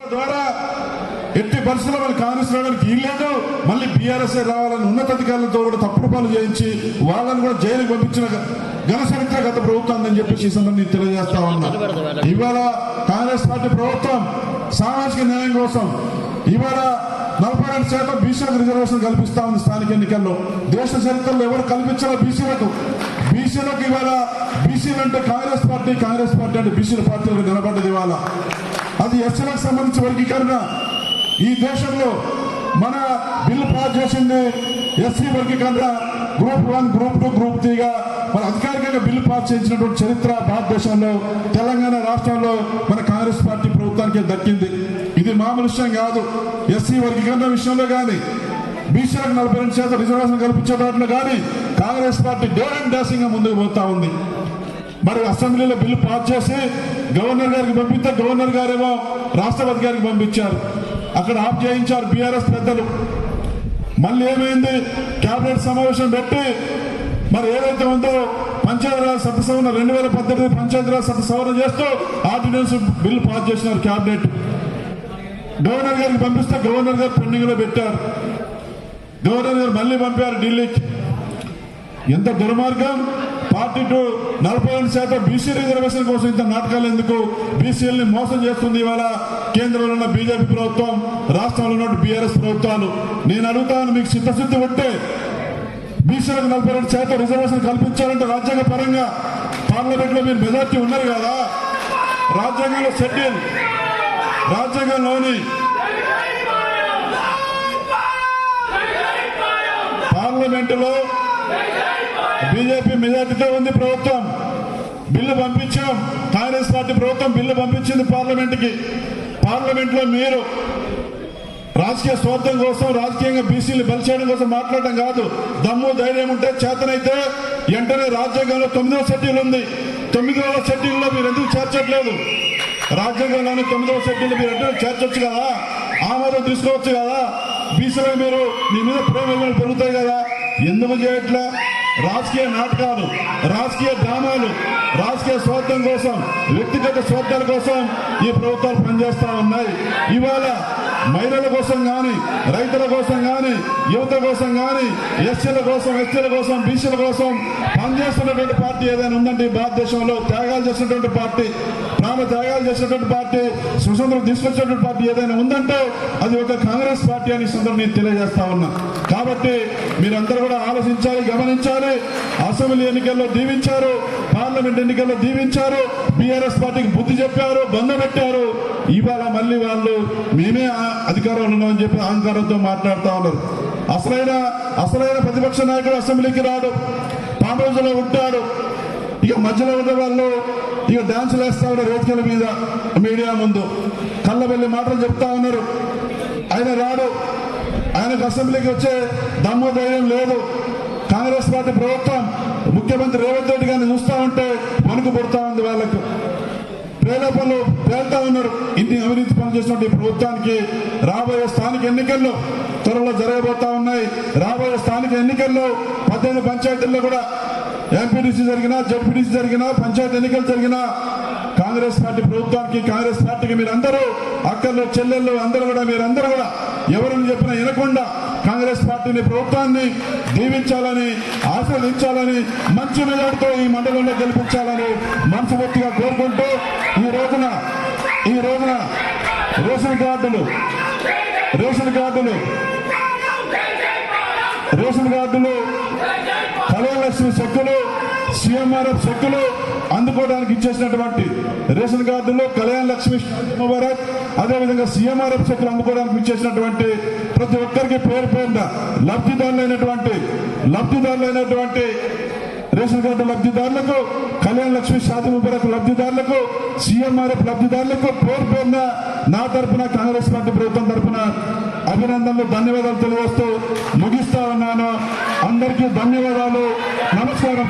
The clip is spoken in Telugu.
ద్వారా ఎట్టి పరిస్థితుల్లో మన కాంగ్రెస్ రావడానికి వీల్లేదు మళ్ళీ బీఆర్ఎస్ రావాలని ఉన్నతాధికారులతో కూడా తప్పుడు పనులు చేయించి వాళ్ళని కూడా జైలుకి పంపించిన ఘన చరిత్ర గత ప్రభుత్వం అని చెప్పేసి ఈ సందర్భంగా తెలియజేస్తా ఉన్నా. ఇవాళ కాంగ్రెస్ పార్టీ ప్రభుత్వం సామాజిక న్యాయం కోసం ఇవాళ నలభై రెండు శాతం బీసీలకు రిజర్వేషన్ కల్పిస్తా ఉంది స్థానిక ఎన్నికల్లో. దేశ చరిత్రలో ఎవరు కల్పించాలో బీసీలకు బీసీలకు ఇవాళ బీసీలు అంటే కాంగ్రెస్ పార్టీ కాంగ్రెస్ పార్టీ అంటే బీసీల పార్టీలకు నిలబడ్డది ఇవాళ. అది ఎస్సీలకు సంబంధించిన వర్గీకరణ. ఈ దేశంలో మన బిల్లు పాస్ చేసింది ఎస్సీ వర్గీకరణ group one group two group త్రీగా మన అధికారికంగా బిల్లు పాస్ చేసినటువంటి చరిత్ర భారతదేశంలో తెలంగాణ రాష్ట్రంలో మన కాంగ్రెస్ పార్టీ ప్రభుత్వానికి దక్కింది. ఇది మామూలు విషయం కాదు. ఎస్సీ వర్గీకరణ విషయంలో కానీ బీసీలకు నలభై రెండు శాతం రిజర్వేషన్ కల్పించే దాంట్లో కానీ కాంగ్రెస్ పార్టీ డేర్ అండ్ డాసింగ్గా ముందుకు పోతా ఉంది. మరి అసెంబ్లీలో బిల్లు పాస్ చేసి గవర్నర్ గారికి పంపిస్తే గవర్నర్ గారేమో రాష్ట్రపతి గారికి పంపించారు. అక్కడ ఆఫ్ చేయించారు బీఆర్ఎస్ పెద్దలు. మళ్ళీ ఏమైంది? కేబినెట్ సమావేశం పెట్టి మరి ఏదైతే ఉందో పంచాయతీరాజ్ సత సవరణ రెండు వేల పద్దెనిమిది పంచాయతీరాజ్ సత సవరణ చేస్తూ ఆర్డినెన్స్ బిల్లు పాస్ చేసినారు కేబినెట్ గవర్నర్ గారికి పంపిస్తే గవర్నర్ గారు పెండింగ్లో పెట్టారు. గవర్నర్ గారు మళ్ళీ పంపారు ఢిల్లీకి. ఎంత దుర్మార్గం! ఫార్టీ టు నలభై రెండు శాతం బీసీ రిజర్వేషన్ కోసం ఇంత నాటకాలు ఎందుకు? బీసీఎల్ని మోసం చేస్తుంది ఇవాళ కేంద్రంలో ఉన్న బీజేపీ ప్రభుత్వం రాష్ట్రంలో ఉన్న బీఆర్ఎస్ ప్రభుత్వాలు. నేను అడుగుతాను మీకు చిత్తశుద్ధి ఉంటే బీసీలకు నలభై రెండు శాతం రిజర్వేషన్ కల్పించాలంటే రాజ్యాంగ పరంగా పార్లమెంట్లో మీరు మెజార్టీ ఉన్నారు కదా. రాజ్యాంగంలో షెడ్యూల్ రాజ్యాంగంలోని పార్లమెంటులో బీజేపీ మెజార్టీతో ఉంది ప్రభుత్వం. బిల్లు పంపించడం కాంగ్రెస్ పార్టీ ప్రభుత్వం బిల్లు పంపించింది పార్లమెంట్కి. పార్లమెంట్లో మీరు రాజకీయ స్వార్థం కోసం రాజకీయంగా బీసీలు బలి చేయడం కోసం మాట్లాడడం కాదు. దమ్ము ధైర్యం ఉంటే చేతనైతే వెంటనే రాజ్యాంగంలో తొమ్మిదవ షెడ్యూల్ ఉంది. తొమ్మిదవ షెడ్యూల్లో మీరు ఎందుకు చేర్చట్లేదు? రాజ్యాంగంలోని తొమ్మిదవ షెడ్యూల్ మీరు అంటే చేర్చొచ్చు కదా? ఆమోదం తీసుకోవచ్చు కదా? బీసీలో మీరు మీ మీద ప్రేమ పెరుగుతాయి కదా? ఎందుకు చేయట్లే? రాజకీయ నాటకాలు రాజకీయ డ్రామాలు రాజకీయ స్వార్థం కోసం వ్యక్తిగత స్వార్థాల కోసం ఈ ప్రభుత్వాలు పనిచేస్తూ ఉన్నాయి. ఇవాళ మహిళల కోసం కానీ రైతుల కోసం కానీ యువత కోసం కానీ ఎస్సీల కోసం ఎస్టీల కోసం బీసీల కోసం పనిచేస్తున్నటువంటి పార్టీ ఏదైనా ఉందంటే భారతదేశంలో త్యాగాలు చేసినటువంటి పార్టీ నామ త్యాగాలు చేసినటువంటి పార్టీ సుసంద్రం తీసుకొచ్చినటువంటి పార్టీ ఏదైనా ఉందంటే అది ఒక కాంగ్రెస్ పార్టీ అని సందర్భం నేను తెలియజేస్తా ఉన్నా. కాబట్టి మీరందరూ కూడా ఆలోచించాలి గమనించాలి. అసెంబ్లీ ఎన్నికల్లో దీవించారు పార్లమెంట్ ఎన్నికల్లో దీవించారు బీఆర్ఎస్ పార్టీకి బుద్ధి చెప్పారు బంధ పెట్టారు. ఇవాళ మళ్ళీ వాళ్ళు మేమే అధికారంలో ఉన్నామని చెప్పి అహంకారంతో మాట్లాడుతూ ఉన్నారు. అసలైన అసలైన ప్రతిపక్ష నాయకుడు అసెంబ్లీకి రాడు పాండ్రోజులో ఉంటాడు. ఇక మధ్యలో ఉన్న వాళ్ళు ఇక డాన్సులు వేస్తా ఉన్నారు వేదికల మీద మీడియా ముందు. కళ్ళబెల్లి మాటలు చెప్తా ఉన్నారు. ఆయన రాడు. ఆయనకు అసెంబ్లీకి వచ్చే దమ్ము ధైర్యం లేదు. కాంగ్రెస్ పార్టీ ప్రభుత్వం ముఖ్యమంత్రి రేవంత్ రెడ్డి గారిని చూస్తూ ఉంటే వణుకు పుడతా ఉంది వాళ్ళకు. ప్రేరేపణలు పేలుతా ఉన్నారు. ఇన్ని అవినీతి పనిచేసినటువంటి ప్రభుత్వానికి రాబోయే స్థానిక ఎన్నికల్లో త్వరలో జరగబోతా ఉన్నాయి. రాబోయే స్థానిక ఎన్నికల్లో పద్దెనిమిది పంచాయతీల్లో కూడా ఎంపీటీసీ జరిగినా జడ్పీటీసీ జరిగినా పంచాయతీ ఎన్నికలు జరిగినా కాంగ్రెస్ పార్టీ ప్రభుత్వానికి కాంగ్రెస్ పార్టీకి మీరందరూ అక్కర్లు చెల్లెళ్ళు అందరూ కూడా మీరందరూ కూడా ఎవరిని చెప్పినా వినకుండా కాంగ్రెస్ పార్టీని ప్రభుత్వాన్ని దీవించాలని ఆశీర్వదించాలని మంచి మెజార్టీతో ఈ మండలంలో గెలిపించాలని మనస్ఫూర్తిగా కోరుకుంటూ ఈ రోజున ఈ రోజున రేషన్ కార్డులు రేషన్ కార్డులు రేషన్ కార్డులు కలవలక్ష్మి చెక్కులు సీఎంఆర్ఎఫ్ చెక్కులు అందుకోవడానికి ఇచ్చేసినటువంటి రేషన్ కార్డులు కళ్యాణ లక్ష్మి ముబారక్ అదేవిధంగా సీఎంఆర్ఎఫ్ చెక్కులు అందుకోవడానికి ఇచ్చేసినటువంటి ప్రతి ఒక్కరికి పేరు పేరున లబ్ధిదారులైనటువంటి లబ్ధిదారులైనటువంటి రేషన్ కార్డు లబ్ధిదారులకు కళ్యాణ లక్ష్మి షాది ముబారక్ లబ్ధిదారులకు సీఎంఆర్ఎఫ్ లబ్ధిదారులకు పేరు పేరున నా తరపున కాంగ్రెస్ పార్టీ ప్రభుత్వం తరపున అభినందనలు ధన్యవాదాలు తెలియజేస్తూ ముగిస్తా ఉన్నాను. అందరికీ ధన్యవాదాలు. నమస్కారం.